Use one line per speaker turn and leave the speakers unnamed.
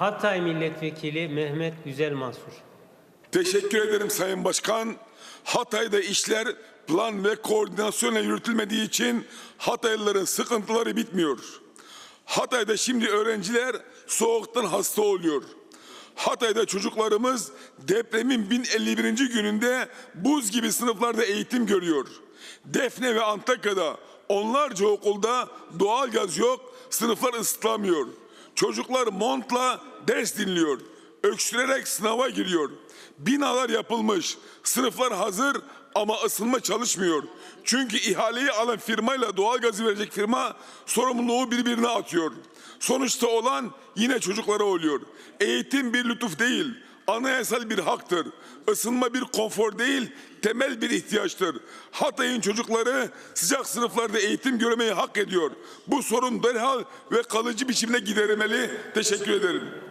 Hatay Milletvekili Mehmet Güzel Mansur.
Teşekkür ederim Sayın Başkan. Hatay'da işler plan ve koordinasyonla yürütülmediği için Hataylıların sıkıntıları bitmiyor. Hatay'da şimdi öğrenciler soğuktan hasta oluyor. Hatay'da çocuklarımız depremin 1051. gününde buz gibi sınıflarda eğitim görüyor. Defne ve Antakya'da onlarca okulda doğalgaz yok, sınıflar ısıtlamıyor. Çocuklar montla ders dinliyor. Öksürerek sınava giriyor. Binalar yapılmış, sınıflar hazır ama ısınma çalışmıyor. Çünkü ihaleyi alan firmayla doğalgazı verecek firma sorumluluğu birbirine atıyor. Sonuçta olan yine çocuklara oluyor. Eğitim bir lütuf değil, anayasal bir haktır. Isınma bir konfor değil, temel bir ihtiyaçtır. Hatay'ın çocukları sıcak sınıflarda eğitim görmeyi hak ediyor. Bu sorun derhal ve kalıcı biçimde giderilmeli. Teşekkür ederim.